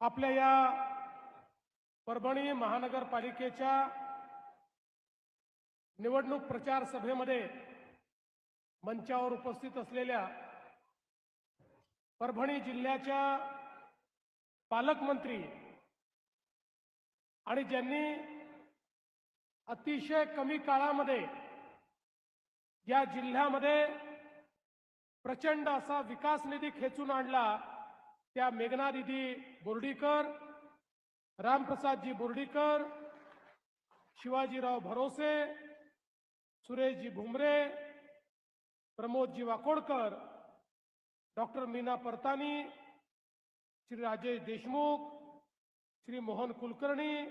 आपल्या या परभणी महानगरपालिकेच्या निवडणूक प्रचार सभेमध्ये मंचावर उपस्थित असलेल्या परभणी जिल्ह्याच्या पालकमंत्री आणि ज्यांनी अतिशय कमी काळामध्ये या जिल्ह्यामध्ये प्रचंड असा विकास निधी खेचून आणला त्या मेघना दिदी बोर्डीकर, रामप्रसादजी बोर्डीकर, शिवाजीराव भरोसे सुरेश सुरेशजी भुमरे, प्रमोदजी वाकोडकर, डॉक्टर मीना परतानी, श्री राजेश देशमुख, श्री मोहन कुलकर्णी,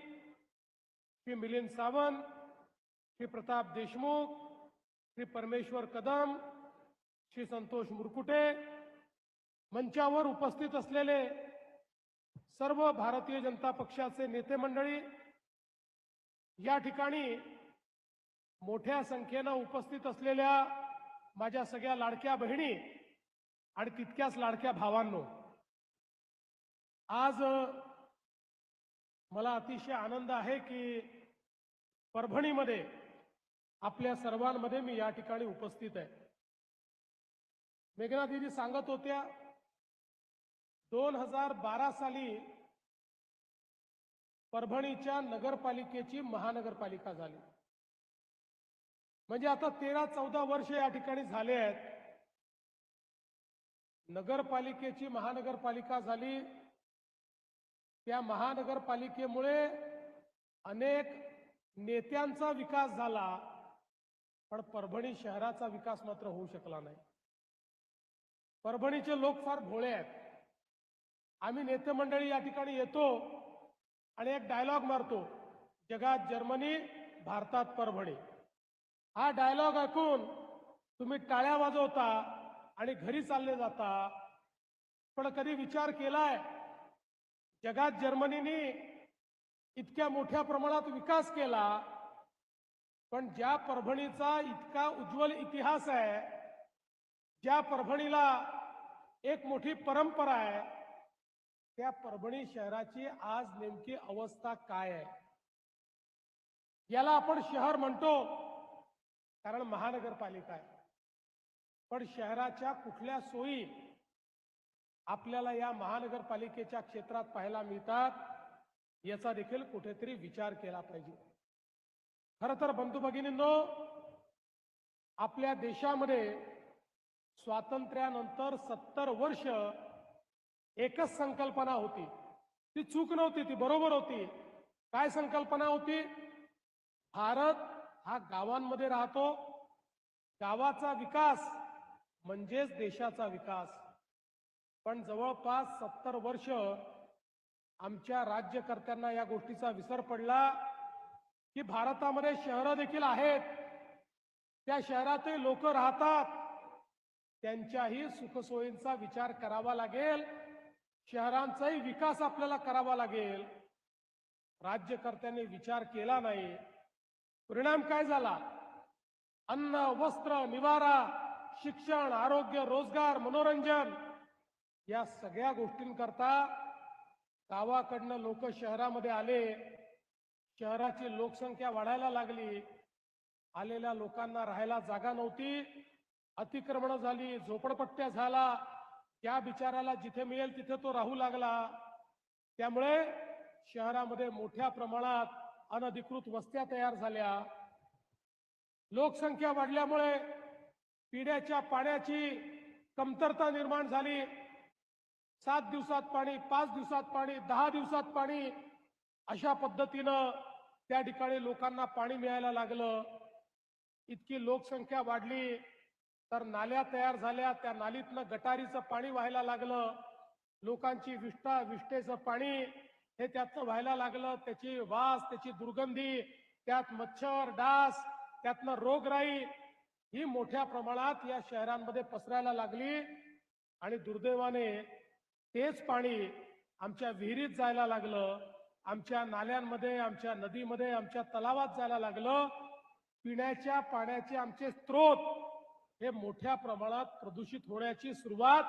श्री मिलिंद सावंत, श्री प्रताप देशमुख, श्री परमेश्वर कदम, श्री संतोष मुरकुटे मंचावर उपस्थित असलेले सर्व भारतीय जनता पक्षाचे नेते मंडळी या ठिकाणी मोठ्या संख्येनं उपस्थित असलेल्या माझ्या सगळ्या लाडक्या बहिणी आणि तितक्याच लाडक्या भावांनो आज मला अतिशय आनंद आहे की परभणीमध्ये आपल्या सर्वांमध्ये मी या ठिकाणी उपस्थित आहे. मेघना दिदी सांगत होत्या दोन हजार बारा साली परभणीच्या नगरपालिकेची महानगरपालिका झाली. म्हणजे आता तेरा चौदा वर्ष या ठिकाणी झाले आहेत. नगरपालिकेची महानगरपालिका झाली. त्या महानगरपालिकेमुळे अनेक नेत्यांचा विकास झाला. पण परभणी शहराचा विकास मात्र होऊ शकला नाही. परभणीचे लोक फार भोळे आहेत. आम्ही नेते मंडळी या ठिकाणी येतो आणि एक डायलॉग मारतो. जगात जर्मनी भारतात परभणी. हा डायलॉग ऐकून तुम्ही टाळ्या वाजवता आणि घरी चालले जाता. पण कधी विचार केलाय? जगात जर्मनीने इतक्या मोठ्या प्रमाणात विकास केला. पण ज्या परभणीचा इतका उज्ज्वल इतिहास आहे ज्या परभणीला एक मोठी परंपरा आहे त्या परभणी शहराची आज नेमकी अवस्था काय आहे? याला आपण शहर म्हणतो कारण महानगरपालिका आहे. पण शहराच्या कुठल्या सोयी आपल्याला या महानगरपालिकेच्या क्षेत्रात पाहायला मिळतात याचा देखील कुठेतरी विचार केला पाहिजे. खर तर बंधू भगिनींनो आपल्या देशामध्ये स्वातंत्र्यानंतर सत्तर वर्ष एकच संकल्पना होती. ती चूक नव्हती ती बरोबर होती. काय संकल्पना होती? भारत हा गावांमध्ये राहतो. गावाचा विकास म्हणजेच देशाचा विकास. पण जवळपास सत्तर वर्ष आमच्या राज्यकर्त्यांना या गोष्टीचा विसर पडला की भारतामध्ये शहरं देखील आहेत. त्या शहरातही लोक राहतात. त्यांच्याही सुखसोयींचा विचार करावा लागेल. शहरांचाही विकास आपल्याला करावा लागेल. राज्यकर्त्यांनी विचार केला नाही. परिणाम काय झाला? अन्न वस्त्र निवारा शिक्षण आरोग्य रोजगार मनोरंजन या सगळ्या गोष्टींकरता गावाकडनं लोक शहरामध्ये आले. शहराची लोकसंख्या वाढायला लागली. आलेल्या लोकांना राहायला जागा नव्हती. अतिक्रमण झाली झोपडपट्ट्या झाला. त्या बिचाराला जिथे मिळेल तिथे तो राहू लागला. त्यामुळे शहरामध्ये मोठ्या प्रमाणात अनधिकृत वस्त्या तयार झाल्या. लोकसंख्या वाढल्यामुळे पिण्याच्या पाण्याची कमतरता निर्माण झाली. सात दिवसात पाणी पाच दिवसात पाणी दहा दिवसात पाणी अशा पद्धतीनं त्या ठिकाणी लोकांना पाणी मिळायला लागलं. इतकी लोकसंख्या वाढली. तर नाल्या तयार झाल्या त्या नालीतनं गटारीचं पाणी व्हायला लागलं. लोकांची विष्ठा विष्ठेचं पाणी हे त्यातनं व्हायला लागलं. त्याची वास त्याची दुर्गंधी त्यात मच्छर डास त्यातनं रोगराई ही मोठ्या प्रमाणात या शहरांमध्ये पसरायला लागली. आणि दुर्दैवाने तेच पाणी आमच्या विहिरीत जायला लागलं. आमच्या नाल्यांमध्ये आमच्या नदीमध्ये आमच्या तलावात जायला लागलं. पिण्याच्या पाण्याचे आमचे स्रोत हे मोठ्या प्रमाणात प्रदूषित होण्याची सुरुवात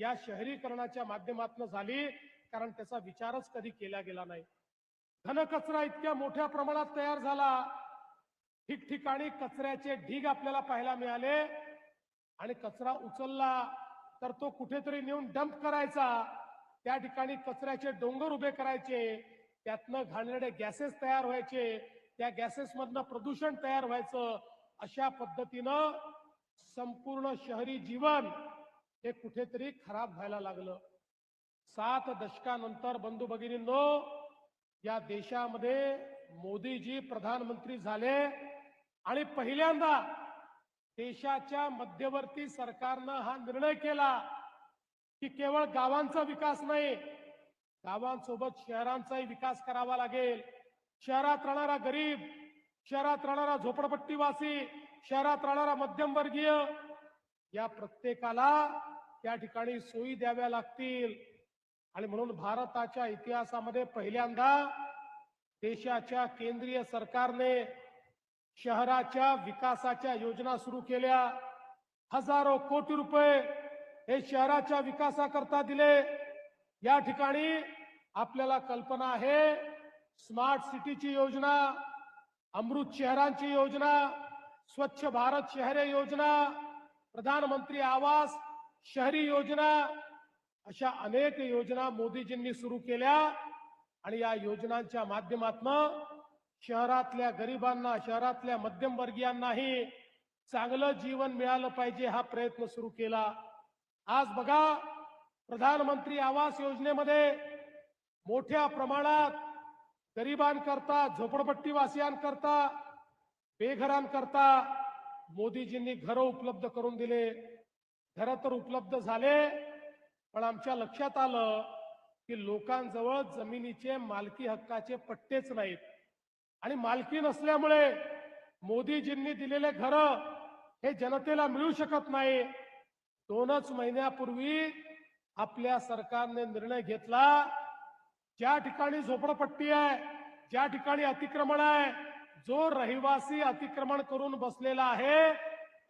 या शहरीकरणाच्या माध्यमातून झाली कारण त्याचा विचारच कधी केला गेला नाही. घनकचरा इतक्या मोठ्या प्रमाणात तयार झाला ठिकठिकाणी कचऱ्याचे ढीग आपल्याला पाहायला मिळाले आणि कचरा उचलला तर तो कुठेतरी नेऊन डंप करायचा. त्या ठिकाणी कचऱ्याचे डोंगर उभे करायचे त्यातनं घाणेरडे गॅसेस तयार व्हायचे त्या गॅसेस मधनं प्रदूषण तयार व्हायचं अशा पद्धतीनं संपूर्ण शहरी जीवन हे कुठेतरी खराब व्हायला लागलं. सात दशकानंतर बंधू भगिनींनो या देशामध्ये मोदीजी प्रधानमंत्री झाले आणि पहिल्यांदा देशाच्या मध्यवर्ती सरकारनं हा निर्णय केला की केवळ गावांचा विकास नाही गावांसोबत शहरांचाही विकास करावा लागेल. शहरात राहणारा गरीब शहरात राहणारा झोपडपट्टीवासी शहरात राहणारा मध्यमवर्गीय या प्रत्येकाला त्या ठिकाणी सोयी द्याव्या लागतील. आणि म्हणून भारताच्या इतिहासामध्ये पहिल्यांदा देशाच्या केंद्रीय सरकारने शहराच्या विकासाच्या योजना सुरू केल्या. हजारो कोटी रुपये हे शहराच्या विकासाकरता दिले. या ठिकाणी आपल्याला कल्पना आहे स्मार्ट सिटीची योजना अमृत शहरांची योजना स्वच्छ भारत शहरे योजना प्रधानमंत्री आवास शहरी योजना अशा अनेक योजना मोदीजींनी सुरू केल्या. आणि या योजनांच्या माध्यमातून शहरातल्या गरिबांना शहरातल्या मध्यमवर्गीयांनाही चांगलं जीवन मिळालं पाहिजे हा प्रयत्न सुरू केला. आज बघा प्रधानमंत्री आवास योजनेमध्ये मोठ्या प्रमाणात गरिबांकरता झोपडपट्टीवासियांकरता बेघरांकरता मोदीजींनी घरं उपलब्ध करून दिले. घरं तर उपलब्ध झाले पण आमच्या लक्षात आलं की लोकांजवळ जमिनीचे मालकी हक्काचे पट्टेच नाहीत. आणि मालकी नसल्यामुळे मोदीजींनी दिलेले घर हे जनतेला मिळू शकत नाही. दोनच महिन्यापूर्वी आपल्या सरकारने निर्णय घेतला ज्या ठिकाणी झोपडपट्टी आहे ज्या ठिकाणी अतिक्रमण आहे जो रहिवासी अतिक्रमण करून बसलेला आहे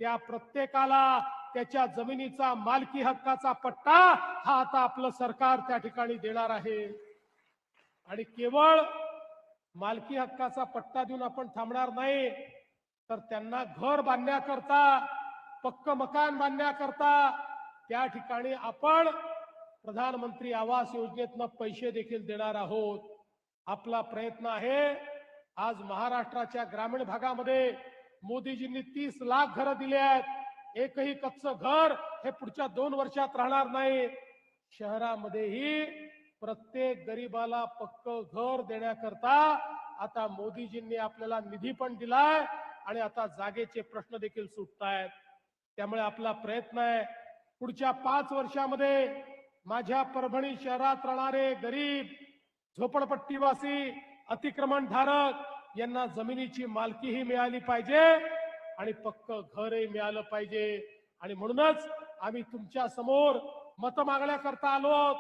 त्या प्रत्येकाला त्याच्या जमिनीचा मालकी हक्काचा पट्टा हा आता आपलं सरकार त्या ठिकाणी देणार आहे. आणि केवळ मालकी हक्काचा पट्टा देऊन आपण थांबणार नाही तर त्यांना घर बांधण्याकरता पक्क मकान बांधण्याकरता त्या ठिकाणी आपण प्रधानमंत्री आवास योजनेतनं पैसे देखील देणार आहोत. आपला प्रयत्न आहे आज महाराष्ट्राच्या ग्रामीण भागामध्ये मोदीजींनी तीस लाख घरं दिली आहेत. एकही कच्चं घर हे पुढच्या दोन वर्षात राहणार नाही. शहरामध्येही प्रत्येक गरीबाला पक्क घर देण्याकरता आता मोदीजींनी आपल्याला निधी पण दिलाय आणि आता जागेचे प्रश्न देखील सुटतायत. त्यामुळे आपला प्रयत्न आहे पुढच्या पाच वर्षामध्ये माझ्या परभणी शहरात राहणारे गरीब झोपडपट्टीवासी अतिक्रमण धारक यांना जमिनीची मालकीही मिळाली पाहिजे आणि पक्क घरही मिळालं पाहिजे. आणि म्हणूनच आम्ही तुमच्यासमोर मत मागण्याकरता आलो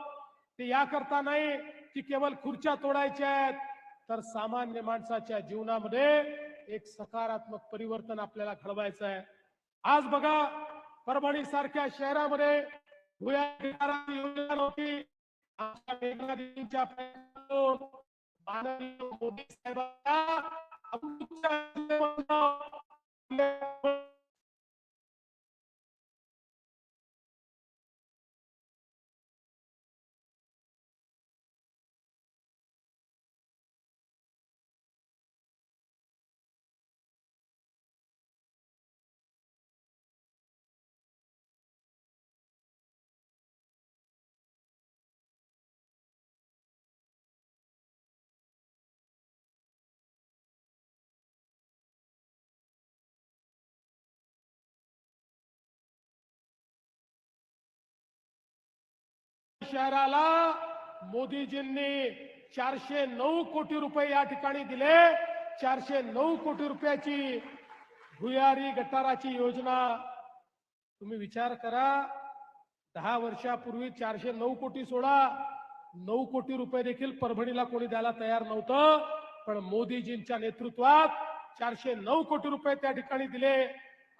ते याकरता नाही की केवळ खुर्च्या तोडायच्या आहेत तर सामान्य माणसाच्या जीवनामध्ये एक सकारात्मक परिवर्तन आपल्याला घडवायचं आहे. आज बघा परभणी सारख्या शहरामध्ये भुया योजना नव्हती. आमच्या 만원이고 500세바야 아무것도 안 되거나 शहराला मोदीजींनी चारशे नऊ कोटी रुपये या ठिकाणी दिले. चारशे नऊ कोटी रुपयाची भुयारी गटाराची योजना तुम्ही विचार करा. दहा वर्षापूर्वी चारशे नऊ कोटी सोडा. नऊ कोटी रुपये देखील परभणीला कोणी द्यायला तयार नव्हतं. पण मोदीजींच्या नेतृत्वात चारशे नऊ कोटी रुपये त्या ठिकाणी दिले.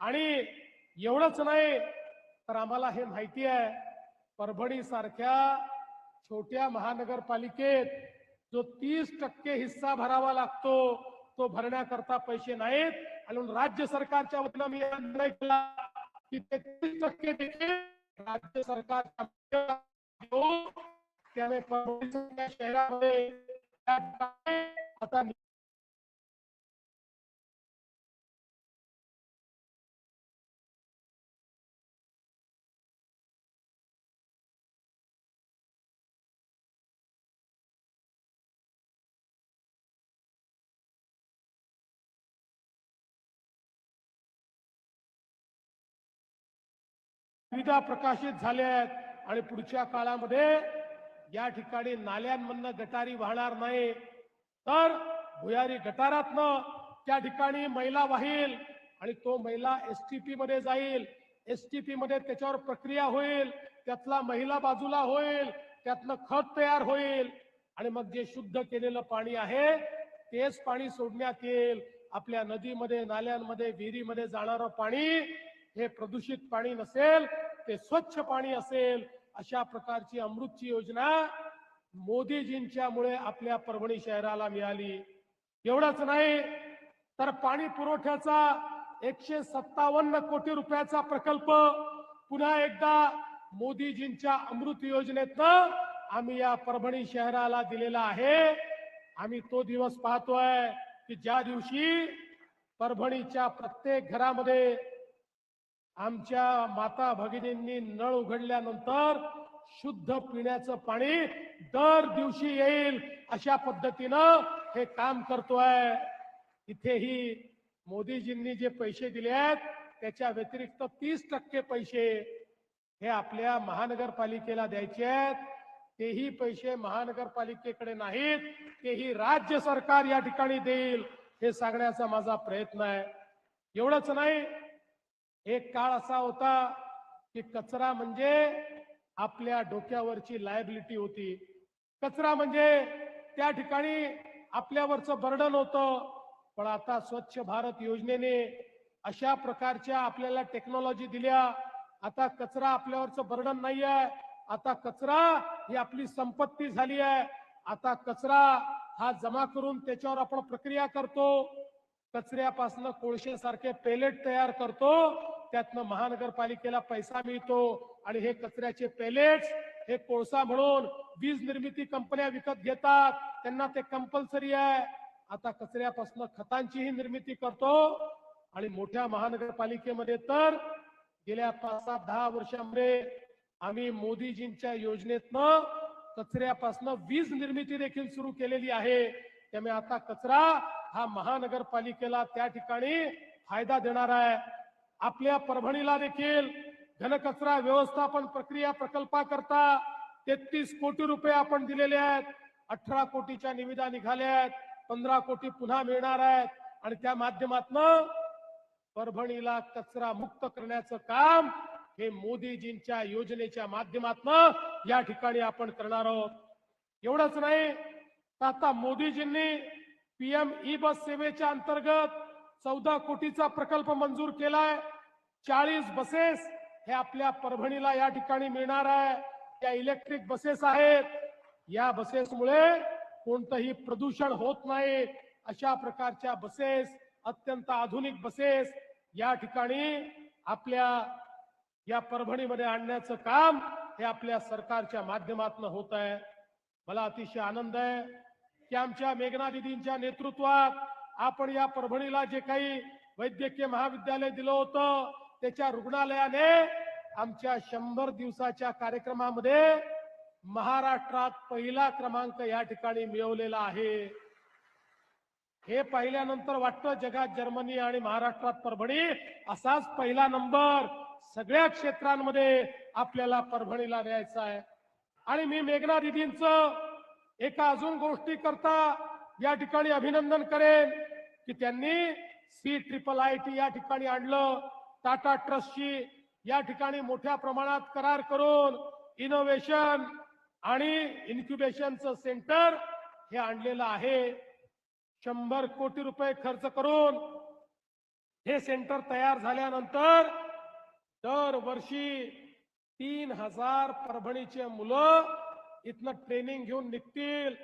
आणि एवढंच नाही तर आम्हाला हे माहिती आहे परभणी सारख्या छोट्या महानगरपालिकेत जो तीस टक्के हिस्सा भरावा लागतो तो भरण्याकरता पैसे नाहीत. आणि राज्य सरकारच्या वतीनं मी निर्णय केला की ते तीस टक्के देखील राज्य सरकारच्या त्याने शहरामध्ये आता सुविधा प्रकाशित झाल्या आहेत आणि पुढच्या काळामध्ये या ठिकाणी नाल्यांमधनं गटारी वाहणार नाही. तर भुयारी गटारातनं त्या ठिकाणी मैला वाहील आणि तो महिला एसटीपी मध्ये जाईल. एसटीपी मध्ये त्याच्यावर प्रक्रिया होईल त्यातला महिला बाजूला होईल त्यातनं खत तयार होईल. आणि मग जे शुद्ध केलेलं पाणी आहे तेच पाणी सोडण्यात येईल. आपल्या नदीमध्ये नाल्यांमध्ये विहिरीमध्ये जाणारं पाणी हे प्रदूषित पाणी नसेल ते स्वच्छ पाणी असेल अशा प्रकारची अमृतची योजना मोदीजींच्यामुळे आपल्या परभणी शहराला मिळाली. एवढंच नाही तर पाणी पुरवठ्याचा एकशे सत्तावन्न कोटी रुपयाचा प्रकल्प पुन्हा एकदा मोदीजींच्या अमृत योजनेतनं आम्ही या परभणी शहराला दिलेला आहे. आम्ही तो दिवस पाहतोय की ज्या दिवशी परभणीच्या प्रत्येक घरामध्ये आमच्या माता भगिनींनी नळ उघडल्यानंतर शुद्ध पिण्याचं पाणी दर दिवशी येईल अशा पद्धतीनं हे काम करतोय. इथेही मोदीजींनी जे पैसे दिले आहेत त्याच्या व्यतिरिक्त तीस टक्के पैसे हे आपल्या महानगरपालिकेला द्यायचे आहेत. तेही पैसे महानगरपालिकेकडे नाहीत तेही राज्य सरकार या ठिकाणी देईल हे सांगण्याचा माझा प्रयत्न आहे. एवढंच नाही एक काळ असा होता की कचरा म्हणजे आपल्या डोक्यावरची लायबिलिटी होती. कचरा म्हणजे त्या ठिकाणी आपल्यावरचं बर्डन होतं. पण आता स्वच्छ भारत योजनेने अशा प्रकारच्या आपल्याला टेक्नॉलॉजी दिल्या. आता कचरा आपल्यावरचं बर्डन नाही आहे आता कचरा ही आपली संपत्ती झाली आहे आता कचरा हा जमा करून त्याच्यावर आपण प्रक्रिया करतो. कचऱ्यापासून कोळशेसारखे पेलेट तयार करतो. त्यातनं महानगरपालिकेला पैसा मिळतो आणि हे कचऱ्याचे पेलेट्स हे कोळसा म्हणून वीज निर्मिती कंपन्या विकत घेतात. त्यांना ते कंपल्सरी आहे. आता कचऱ्यापासून खतांचीही निर्मिती करतो. आणि मोठ्या महानगरपालिकेमध्ये तर गेल्या पाच सात दहा वर्षामध्ये आम्ही मोदीजींच्या योजनेतनं कचऱ्यापासून वीज निर्मिती देखील सुरू केलेली आहे. त्यामुळे आता कचरा हा महानगरपालिकेला त्या ठिकाणी फायदा देणार आहे. आपल्या परभणीला देखील घनकचरा व्यवस्थापन प्रक्रिया प्रकल्पाकरता तेहतीस कोटी रुपये आपण दिलेले आहेत. अठरा कोटीच्या निविदा निघाल्या आहेत. पंधरा कोटी पुन्हा मिळणार आहेत. आणि त्या माध्यमातन परभणीला कचरा मुक्त करण्याचं काम हे मोदीजींच्या योजनेच्या माध्यमातन या ठिकाणी आपण करणार आहोत. एवढंच नाही तर आता मोदीजींनी पीएम ई बस सेवेच्या अंतर्गत चौदा कोटीचा प्रकल्प मंजूर केलाय. चाळीस बसेस हे आपल्या परभणीला या ठिकाणी मिळणार आहे. त्या इलेक्ट्रिक बसेस आहेत. या बसेसमुळे कोणतंही प्रदूषण होत नाही. अशा प्रकारच्या बसेस अत्यंत आधुनिक बसेस या ठिकाणी आपल्या या परभणीमध्ये आणण्याचं काम हे आपल्या सरकारच्या माध्यमातून होत आहे. मला अतिशय आनंद आहे की आमच्या मेघना दिदींच्या नेतृत्वात आपण या परभणीला जे काही वैद्यकीय महाविद्यालय दिलं होतं त्याच्या रुग्णालयाने आमच्या शंभर दिवसाच्या कार्यक्रमामध्ये महाराष्ट्रात पहिला क्रमांक या ठिकाणी मिळवलेला आहे. हे पाहिल्यानंतर वाटतं जगात जर्मनी आणि महाराष्ट्रात परभणी असाच पहिला नंबर सगळ्या क्षेत्रांमध्ये आपल्याला परभणीला न्यायचा आहे. आणि मी मेघना दिदींच एका अजून गोष्टी करता या ठिकाणी अभिनंदन करेन की त्यांनी सी ट्रिपल आय टी या ठिकाणी आणलं. टाटा ट्रस्टची या ठिकाणी मोठ्या प्रमाणात करार करून इनोव्हेशन आणि इन्क्युबेशनचं सेंटर हे आणलेलं आहे. शंभर कोटी रुपये खर्च करून हे सेंटर तयार झाल्यानंतर दरवर्षी तीन हजार परभणीचे मुलं इथनं ट्रेनिंग घेऊन निघतील.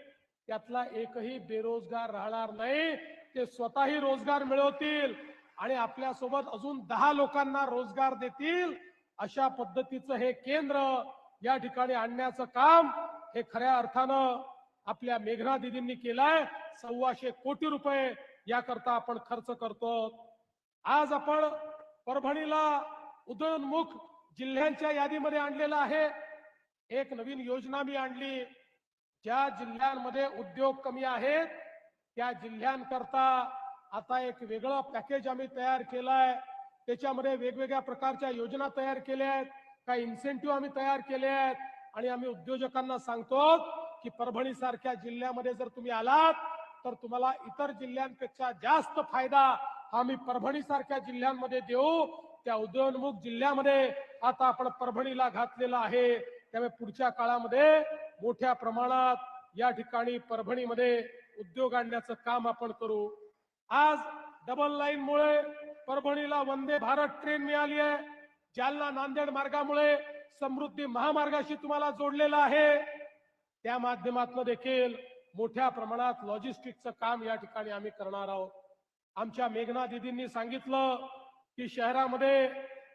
त्यातला एकही बेरोजगार राहणार नाही. ते स्वतःही रोजगार मिळवतील. आणि आपल्यासोबत अजून दहा लोकांना रोजगार देतील अशा पद्धतीचं हे केंद्र या ठिकाणी आणण्याचं काम हे खऱ्या अर्थानं आपल्या मेघना दिदींनी केलाय. सव्वाशे कोटी रुपये याकरता आपण खर्च करतो. आज आपण परभणीला उदयोन्मुख जिल्ह्यांच्या यादीमध्ये आणलेलं आहे. एक नवीन योजना मी आणली. ज्या जिल्ह्यांमध्ये उद्योग कमी आहेत त्या जिल्ह्यांकरता आता एक वेगळं पॅकेज आम्ही तयार केलंय. त्याच्यामध्ये वेगवेगळ्या प्रकारच्या योजना तयार केल्या आहेत. काही इन्सेंटिव्ह आम्ही तयार केले आहेत. आणि आम्ही उद्योजकांना सांगतो की परभणी सारख्या जिल्ह्यामध्ये जर तुम्ही आलात तर तुम्हाला इतर जिल्ह्यांपेक्षा जास्त फायदा हा आम्ही परभणी सारख्या जिल्ह्यांमध्ये देऊ. त्या उदयोन्मुख जिल्ह्यामध्ये आता आपण परभणीला घातलेला आहे. त्यामुळे पुढच्या काळामध्ये मोठ्या प्रमाणात या ठिकाणी परभणीमध्ये उद्योग आणण्याचं काम आपण करू. आज डबल लाईन मुळे परभणीला वंदे भारत ट्रेन मिळाली आहे. जालना नांदेड मार्गामुळे समृद्धी महामार्गाशी तुम्हाला जोडलेला आहे. त्या माध्यमातून देखील मोठ्या प्रमाणात लॉजिस्टिकचं काम या ठिकाणी आम्ही करणार आहोत. आमच्या मेघना दिदींनी सांगितलं की शहरामध्ये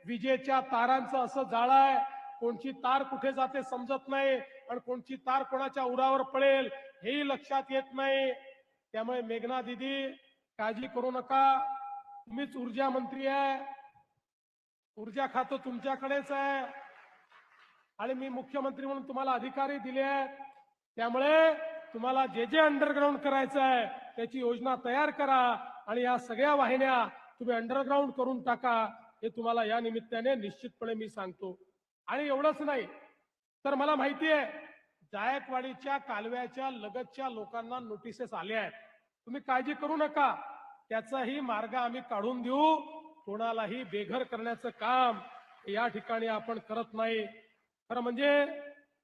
विजेच्या तारांचं असं जाळ आहे. कोणची तार कुठे जाते समजत नाही आणि कोणची तार कोणाच्या उरावर पडेल हेही लक्षात येत नाही. त्यामुळे मेघना दिदी काळजी करू नका. तुम्हीच ऊर्जा मंत्री आहे. ऊर्जा खातं तुमच्याकडेच आहे. आणि मी मुख्यमंत्री म्हणून तुम्हाला अधिकारी दिले आहेत. त्यामुळे तुम्हाला जे जे अंडरग्राऊंड करायचं आहे त्याची योजना तयार करा. आणि या सगळ्या वाहिन्या तुम्ही अंडरग्राऊंड करून टाका. हे तुम्हाला या निमित्ताने निश्चितपणे मी सांगतो. आणि एवढंच नाही तर मला माहिती आहे जायकवाडीच्या कालव्याच्या लगतच्या लोकांना नोटिसेस आल्या आहेत. तुम्ही काळजी करू नका. त्याचाही मार्ग आम्ही काढून देऊ. कोणालाही बेघर करण्याचं काम या ठिकाणी आपण करत नाही. खरं म्हणजे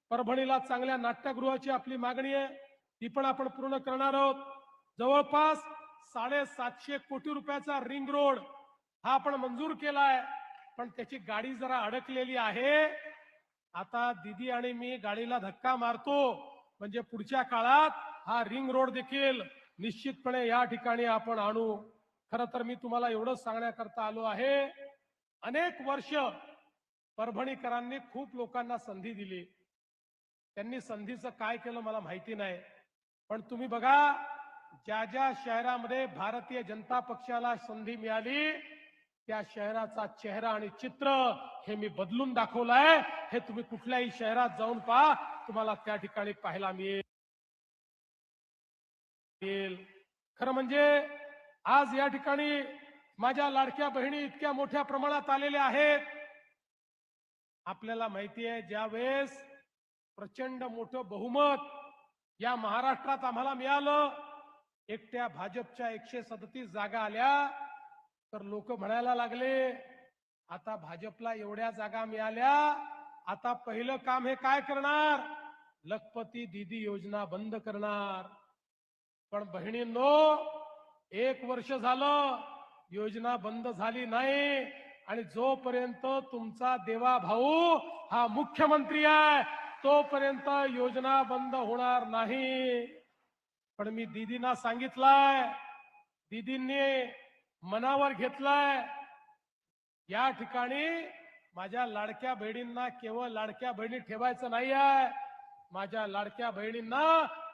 परभणीला चांगल्या नाट्यगृहाची आपली मागणी आहे. ती पण आपण पूर्ण करणार आहोत. जवळपास साडेसातशे कोटी रुपयाचा रिंग रोड हा आपण मंजूर केलाय. पण त्याची गाडी जरा अडकलेली आहे. आता दिदी आणि मी गाडीला धक्का मारतो. म्हणजे पुढच्या काळात हा रिंग रोड देखील निश्चितपणे या ठिकाणी आपण आणू. खर तर मी तुम्हाला एवढंच सांगण्याकरता आलो आहे. अनेक वर्ष परभणीकरांनी खूप लोकांना संधी दिली. त्यांनी संधीचं काय केलं मला माहिती नाही. पण तुम्ही बघा ज्या ज्या शहरामध्ये भारतीय जनता पक्षाला संधी मिळाली त्या शहराचा चेहरा आणि चित्र हे मी बदलून दाखवलंय. हे तुम्ही कुठल्याही शहरात जाऊन पहा. तुम्हाला त्या ठिकाणी पाहायला मिळेल. खरं म्हणजे आज या ठिकाणी माझ्या लाडक्या बहिणी इतक्या मोठ्या प्रमाणात आलेल्या आहेत. आपल्याला माहिती आहे ज्या वेळेस प्रचंड मोठं बहुमत या महाराष्ट्रात आम्हाला मिळालं एकट्या भाजपच्या एकशे सदतीस जागा आल्या तर लोक म्हणायला लागले आता भाजपला एवढ्या जागा मिळाल्या आता पहिलं काम हे काय करणार? लखपती दीदी योजना बंद करणार. पण बहिणींनो एक वर्ष झालं योजना बंद झाली नाही आणि जोपर्यंत तुमचा देवा भाऊ हा मुख्यमंत्री आहे तोपर्यंत योजना बंद होणार नाही. पण मी दीदींना सांगितलंय दीदींनी मनावर घेतलाय या ठिकाणी माझ्या लाडक्या बहिणींना केवळ लाडक्या बहिणी ठेवायचं नाही आहे माझ्या लाडक्या बहिणींना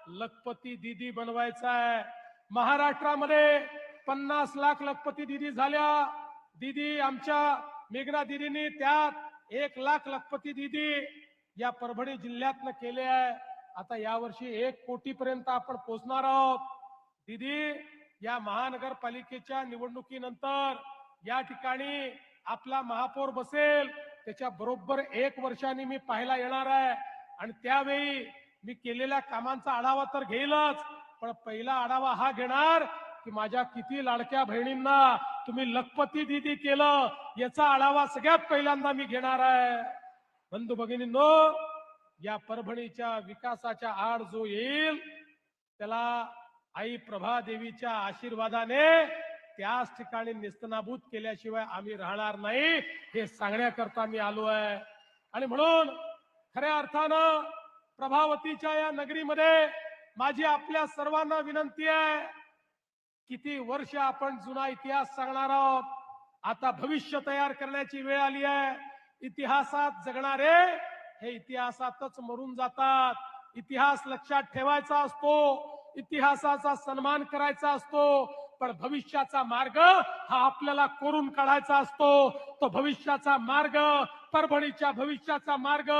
लखपती दीदी बनवायचं आहे. महाराष्ट्रामध्ये पन्नास लाख लखपती दीदी झाल्या. दीदी आमच्या मेघना दिदीनी त्यात एक लाख लखपती दीदी या परभणी जिल्ह्यातनं केले आहे. आता यावर्षी एक कोटी पर्यंत आपण पोहोचणार आहोत. दीदी या महानगरपालिकेच्या निवडणुकीनंतर या ठिकाणी आपला महापौर बसेल. त्याच्या बरोबर एक वर्षाने मी पाहायला येणार आहे. आणि त्यावेळी मी केलेल्या कामांचा आढावा तर घेईलच पण पहिला आढावा हा घेणार की माझ्या किती लाडक्या बहिणींना तुम्ही लखपती दिदी केलं याचा आढावा सगळ्यात पहिल्यांदा मी घेणार आहे. बंधू भगिनींनो या परभणीच्या विकासाच्या आड जो येईल त्याला आई प्रभा देवीच्या आशीर्वादाने त्याच ठिकाणी निस्तनाभूत केल्याशिवाय आम्ही राहणार नाही हे सांगण्याकरता मी आलो आहे. आणि म्हणून खऱ्या अर्थानं प्रभावतीच्या या नगरीमध्ये माझी आपल्या सर्वांना विनंती आहे किती वर्ष आपण जुना इतिहास सांगणार आहोत. आता भविष्य तयार करण्याची वेळ आली आहे. इतिहासात जगणारे हे इतिहासातच मरून जातात. इतिहास लक्षात ठेवायचा असतो इतिहासाचा सन्मान करायचा असतो पण भविष्याचा मार्ग हा आपल्याला कोरून काढायचा असतो. तो भविष्याचा मार्ग परभणीच्या भविष्याचा मार्ग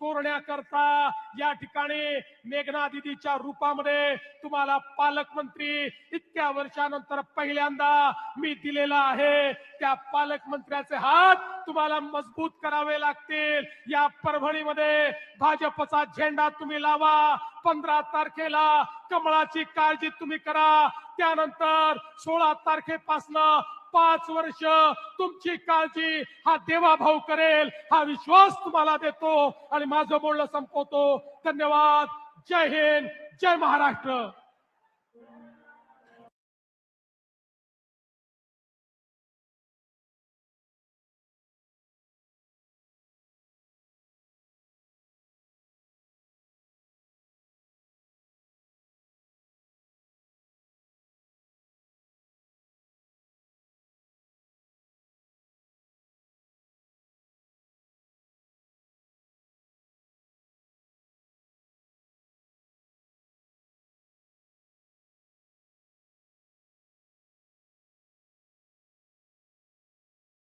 कोरण्याकरता या ठिकाणी मेघना दिदीच्या रूपामध्ये तुम्हाला पालकमंत्री इतक्या वर्षानंतर पहिल्यांदा मी दिलेला आहे. त्या पालकमंत्र्याचे हात तुम्हाला मजबूत करावे लागतील. या परभणीमध्ये भाजपचा झेंडा तुम्ही लावा. पंधरा तारखेला कमळाची काळजी तुम्ही करा. त्यानंतर सोळा तारखेपासनं पाच वर्ष तुमची काळजी हा देवाभाऊ करेल हा विश्वास तुम्हाला देतो आणि माझं बोलणं संपवतो. धन्यवाद. जय हिंद. जय महाराष्ट्र.